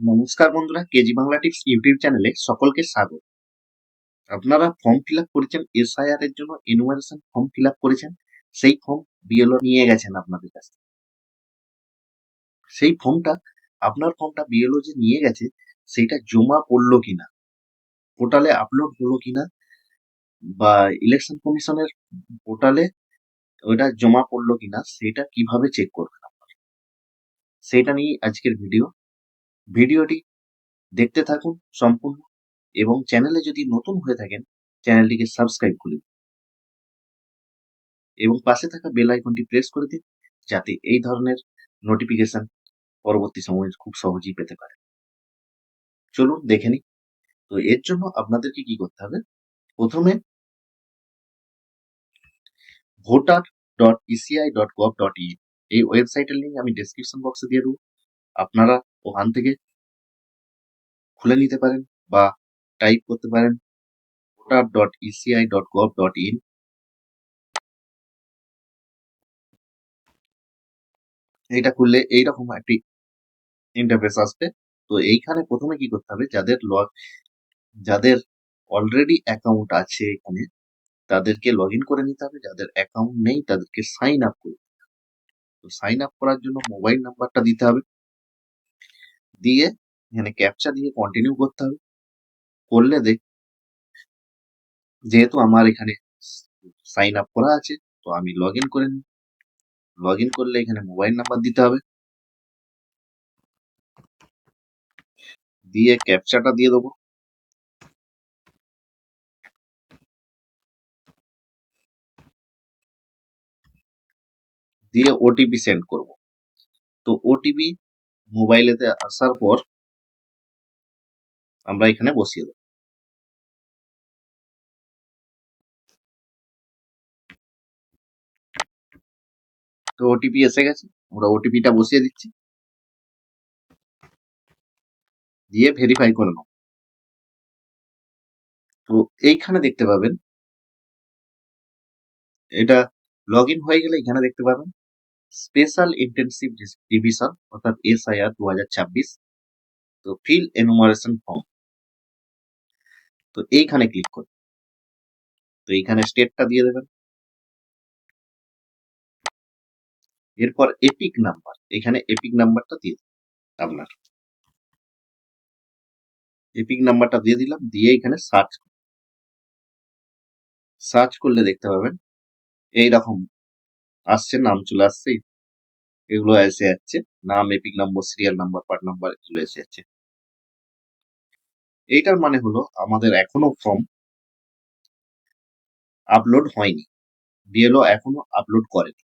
নমস্কার বন্ধুরা, KG Bangla tips YouTube চ্যানেলে সকলকে স্বাগত। আপনারা ফর্ম ফিল আপ করেছেন এসআইআর এর জন্য ইনুমারেশন ফর্ম ফিল আপ করেছেন, সেই ফর্ম বিএলও নিয়ে গেছেন আপনাদের কাছে সেই ফর্মটা আপনার ফর্মটা বিএলও যে নিয়ে গেছে, সেইটা জমা পড়ল কিনা? পোর্টালে আপলোড হলো কিনা? বা ইলেকশন কমিশনের পোর্টালে ওটা জমা পড়ল কিনা? সেটা কীভাবে চেক করবেন আপনারা? সেটা নিয়ে আজকের ভিডিও ভিডিওটি দেখতে থাকুন সম্পূর্ণ এবং চ্যানেলে যদি নতুন হয়ে থাকেন, চ্যানেলটিকে সাবস্ক্রাইব করুন এবং পাশে থাকা বেল আইকনটি প্রেস করে দিন, যাতে এই ধরনের নোটিফিকেশন পরবর্তী সময়ে খুব সহজেই পেতে পারে চলুন দেখে নিই। তো এর জন্য আপনাদেরকে কি করতে হবে? প্রথমে voter dot ECI dot gov dot in এই ওয়েবসাইটের লিঙ্ক আমি ডেসক্রিপশন বক্সে দিয়ে দেবো। আপনারা ওখান থেকে খুলে নিতে পারেন বা টাইপ করতে পারেন voter dot ECI dot gov dot in এটা খুললে এইরকম একটি ইন্টারফেস আসবে। তো এইখানে প্রথমে কি করতে হবে, যাদের লগ যাদের অলরেডি অ্যাকাউন্ট আছে এখানে, তাদেরকে লগ ইন করে নিতে হবে। যাদের অ্যাকাউন্ট নেই, তাদেরকে সাইন আপ করতে হবে। তো সাইন আপ করার জন্য মোবাইল নাম্বারটা দিতে হবে। দিয়ে এখানে ক্যাপচা দিয়ে কন্টিনিউ করতে হবে। করলে দেখ, যেহেতু আমার এখানে সাইন আপ করা আছে, তো আমি লগ ইন করে নিই। লগ ইন করলে এখানে মোবাইল নাম্বার দিতে হবে। দিয়ে ক্যাপচাটা দিয়ে দেবো। দিয়ে ওটিপি সেন্ড করব। তো ওটিপি মোবাইলেতে আসার পর আমরা এখানে বসিয়ে দেবো। তো ওটিপি এসে গেছে, আমরা ওটিপিটা বসিয়ে দিচ্ছি। দিয়ে ভেরিফাই করে নেব তো এইখানে দেখতে পাবেন, এটা লগ ইন হয়ে গেলে এখানে দেখতে পাবেন স্পেশাল ইন্টেন্সিভ ডিভিশন অর্থাৎ এসআইআর দু হাজার ছাব্বিশ, তো ফিল এনুমারেশন ফর্ম তো এইখানে ক্লিক করুন। তো এইখানে স্টেটটা দিয়ে দেবেন। এরপর এপিক নাম্বার এখানে এপিক নাম্বারটা দিয়ে আপনার। এপিক নাম্বারটা দিয়ে দিলাম, দিয়ে এখানে সার্চ সার্চ করলে দেখতে পাবেন, এইরকম আসছে, নাম চলে আসছে, এগুলো এসে যাচ্ছে। নাম EPIC number serial number part number এগুলো এসে যাচ্ছে। এইটার মানে হলো আমাদের এখনও ফর্ম আপলোড হয়নি। বিএলও এখনও আপলোড করেনি।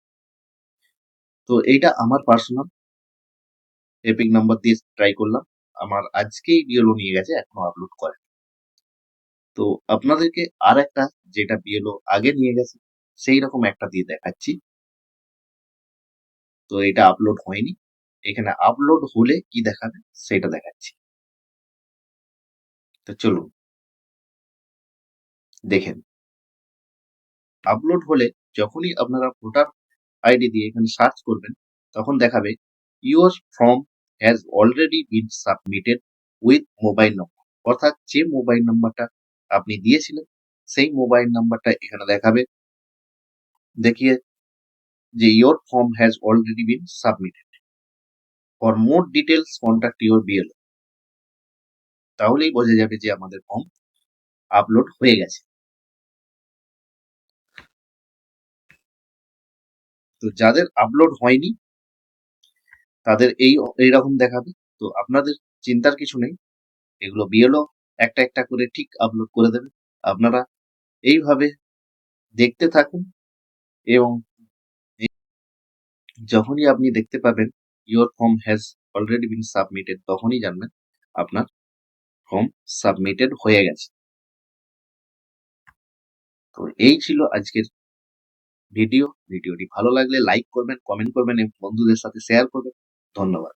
তো এইটা আমার পার্সোনাল এপিক নাম্বার দিয়ে ট্রাই করলাম। আমার আজকেই বিএলও নিয়ে গেছে, এখনও আপলোড করে তো আপনাদেরকে আর একটা যেটা বিএলও আগে নিয়ে গেছে, সেই রকম একটা দিয়ে দেখাচ্ছি। তো এটা আপলোড হয়নি। এখানে আপলোড হলে কি দেখাবে, সেটা দেখাচ্ছি। তো চলুন, দেখেন। আপলোড হলে যখনই আপনারা ভোটার আইডি দিয়ে এখানে সার্চ করবেন, তখন দেখাবে your form has already been submitted with mobile number অর্থাৎ যে মোবাইল নাম্বারটা আপনি দিয়েছিলেন, সেই মোবাইল নাম্বারটা এখানে দেখাবে। দেখিয়ে যে your form has already been submitted for more details contact your B L তাহলেই বোঝা যাবে যে আমাদের ফর্ম আপলোড হয়ে গেছে। তো যাদের আপলোড হয়নি, তাদের এই এইরকম দেখাবে। তো আপনাদের চিন্তার কিছু নেই, এগুলো বিএলও একটা একটা করে ঠিক আপলোড করে দেবে। আপনারা এইভাবে দেখতে থাকুন এবং যখনই আপনি দেখতে পাবেন your form has already been submitted তখনই জানবেন আপনার ফর্ম সাবমিটেড হয়ে গেছে। তো এই ছিল আজকের ভিডিও ভিডিওটি ভালো লাগলে লাইক করবেন কমেন্ট করবেন এবং বন্ধুদের সাথে শেয়ার করবেন। ধন্যবাদ।